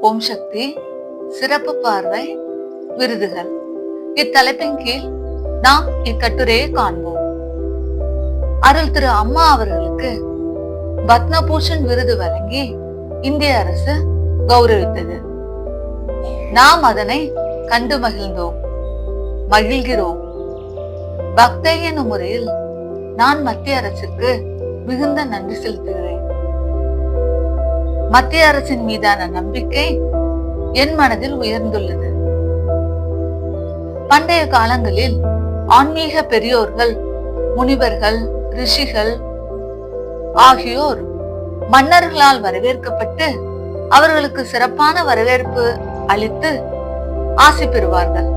ஓம் சக்தி சிறப்பு பார்வை விருதுகள். இத்தலைப்பின் கீழ் நாம் இக்கட்டுரையை காண்போம். அருள் திரு அம்மா அவர்களுக்கு பத்மபூஷன் விருது வழங்கி இந்திய அரசு கௌரவித்தது. நாம் அதனை கண்டு மகிழ்ந்தோம் மகிழ்கிறோம். பக்தை எனும் முறையில் நான் மத்திய அரசுக்கு மிகுந்த நன்றி செலுத்துகிறேன். மத்திய அரசின் மீதான நம்பிக்கை என் மனதில் உயர்ந்துள்ளது. பண்டைய காலங்களில் ஆன்மீக பெரியோர்கள் முனிவர்கள் ரிஷிகள் ஆகியோர் மன்னர்களால் வரவேற்கப்பட்டு அவர்களுக்கு சிறப்பான வரவேற்பு அளித்து ஆசி பெறுவார்கள்.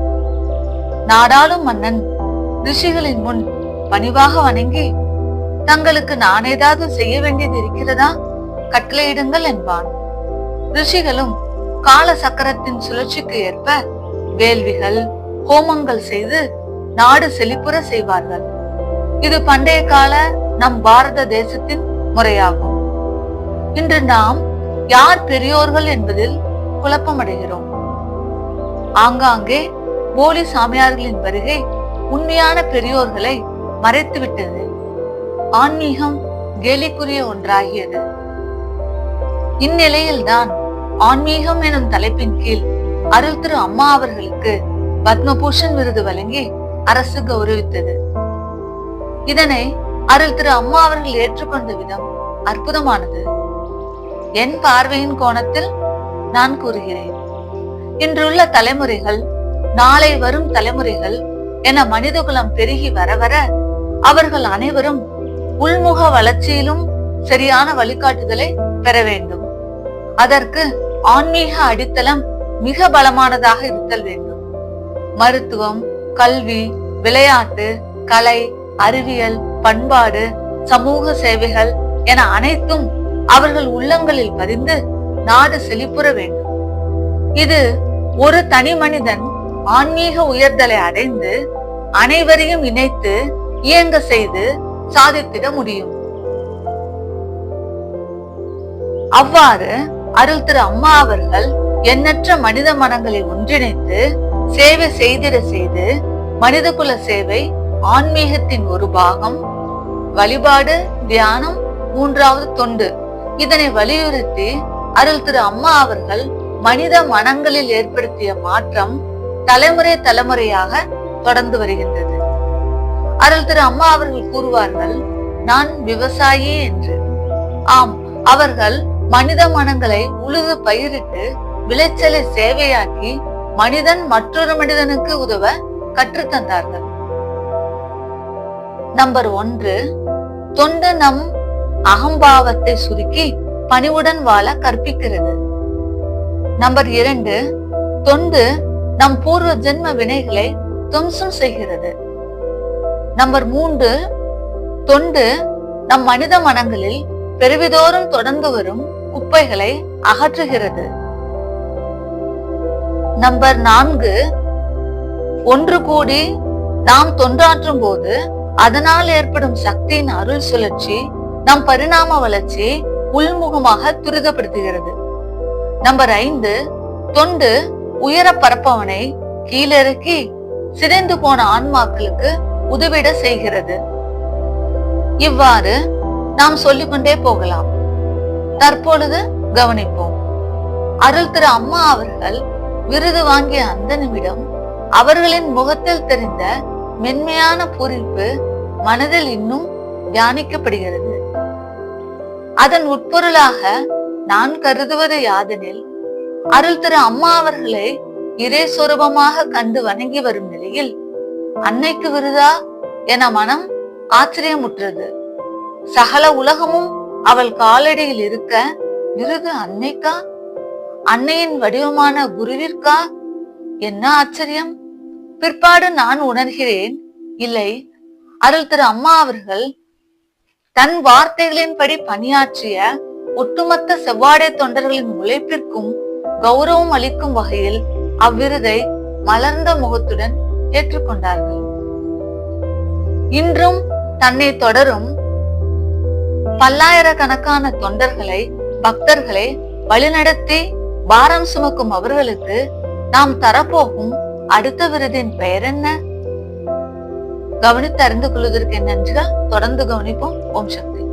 நாடாளும் மன்னன் ரிஷிகளின் முன் பணிவாக வணங்கி தங்களுக்கு நான் ஏதாவது செய்ய வேண்டியது இருக்கிறதா? கட்டளையிடுங்கள் என்பான். ரிஷிகளும் கால சக்கரத்தின் சுழற்சிக்கு ஏற்ப வேள்விகள் ஹோமங்கள் செய்து நாடு செழிப்புற செய்வார்கள். இது பண்டைய கால நம் பாரத தேசத்தின் முறையாகும். இன்று நாம் யார் பெரியோர்கள் என்பதில் குழப்பமடைகிறோம். ஆங்காங்கே போலி சாமியார்களின் வருகை உண்மையான பெரியோர்களை மறைத்துவிட்டது. ஆன்மீகம் கேலிக்குரிய ஒன்றாகியது. இந்நிலையில்தான் ஆன்மீகம் எனும் தலைப்பின் கீழ் அருள் திரு அம்மா அவர்களுக்கு பத்மபூஷன் விருது வழங்கி அரசு கௌரவித்தது. இதனை அருள் திரு அம்மா அவர்கள் ஏற்றுக்கொண்ட விதம் அற்புதமானது. என் பார்வையின் கோணத்தில் நான் கூறுகிறேன். இன்றுள்ள தலைமுறைகள் நாளை வரும் தலைமுறைகள் என மனிதகுலம் பெருகி வர வர அவர்கள் அனைவரும் உள்முக வளர்ச்சியிலும் சரியான வழிகாட்டுதலை பெற வேண்டும். அதற்கு ஆன்மீக அடித்தளம் மிக பலமானதாக இருத்தல் வேண்டும். மருத்துவம் கல்வி விளையாட்டு கலை அறிவியல் பண்பாடு சமூக சேவைகள் என அனைத்தும் அவர்கள் உள்ளங்களில் பதிந்து நாடு செழிப்புற வேண்டும். இது ஒரு தனி மனிதன் ஆன்மீக உயர்தலை அடைந்து அனைவரையும் இணைத்து இயங்க செய்து சாதித்திட முடியும். அவ்வாறு அருள் திரு அம்மா அவர்கள் எண்ணற்ற மனித மனங்களை ஒன்றிணைத்து சேவை செய்திட செய்து மனிதகுல சேவை ஆன்மீகத்தின் ஒரு பாகம். வழிபாடு தியானம் மூன்றாவது தொண்டு. இதனை வலியுறுத்தி அருள் திரு அம்மா அவர்கள் மனித மனங்களில் ஏற்படுத்திய மாற்றம் தலைமுறை தலைமுறையாக தொடர்ந்து வருகின்றது. அருள் திரு அம்மா அவர்கள் கூறுவார்கள் நான் விவசாயி என்று. ஆம் அவர்கள் மனித மனங்களை உழுது பயிரிட்டு விளைச்சலை சேவையாக்கி மனிதன் மற்றொரு மனிதனுக்கு உதவ கற்றுத்தந்தார்கள் நம்பர் ஒன்று தொண்டு நம் அகம்பாவத்தை சுருக்கி பணிவுடன் வாழ கற்பிக்கிறது. நம்பர் இரண்டு தொண்டு நம் பூர்வ ஜென்ம வினைகளை துவம்சம் செய்கிறது. நம்பர் மூன்று தொண்டு நம் மனித மனங்களில் பெருவிதோறும் தொடர்ந்து வரும் குப்பைகளை அகற்றுகிறது. நம்பர் நான்கு. ஒன்று கூடி நாம் தொண்டாற்றும் போது அதனால் ஏற்படும் சக்தியின் அருள் சுழற்சி நம் பரிணாம வளர்ச்சி உள்முகமாக துரிதப்படுத்துகிறது. நம்பர் ஐந்து. தொண்டு உயர பரப்பவனை கீழிறக்கி சிதைந்து போன ஆன்மாக்களுக்கு உதவிட செய்கிறது. இவ்வாறு நாம் சொல்லிக்கொண்டே போகலாம். தற்பொழுது கவனிப்போம். அருள் திரு அம்மா அவர்கள் விருது வாங்கிய அந்த நிமிடம் அவர்களின் முகத்தில் தெரிந்த மென்மையான பூரிப்பு மனதில் இன்னும் தியானிக்கப்படுகிறது. அதன் உட்பொருளாக நான் கருதுவது யாதெனில் அருள் திரு அம்மா அவர்களை இதே சுரூபமாக கண்டு வணங்கி வரும் நிலையில் அன்னைக்கு விருதா என மனம் ஆச்சரியமுற்றது. சகல உலகமும் அவள் காலடியில் இருக்க விருது அன்னைக்கா? அன்னையின் வடிவமான குருவிற்கா? என்ன ஆச்சரியம்? பிற்பாடு நான் உணர்கிறேன். இல்லை அருள் திரு அம்மா அவர்கள் தன் வார்த்தைகளின்படி பணியாற்றிய ஒட்டுமொத்த செவ்வாடை தொண்டர்களின் உழைப்பிற்கும் கௌரவம் அளிக்கும் வகையில் அவ்விருதை மலர்ந்த முகத்துடன் ஏற்றுக்கொண்டார்கள். இன்றும் தன்னை தொடரும் பல்லாயிரக்கணக்கான தொண்டர்களை பக்தர்களை வழிநடத்தி பாரம் சுமக்கும் அவர்களுக்கு நாம் தரப்போகும் அடுத்த விருதின் பெயர் என்ன? கவனித்து அறிந்து கொள்வதற்கு என்னென்றால் தொடர்ந்து கவனிப்போம். ஓம் சக்தி.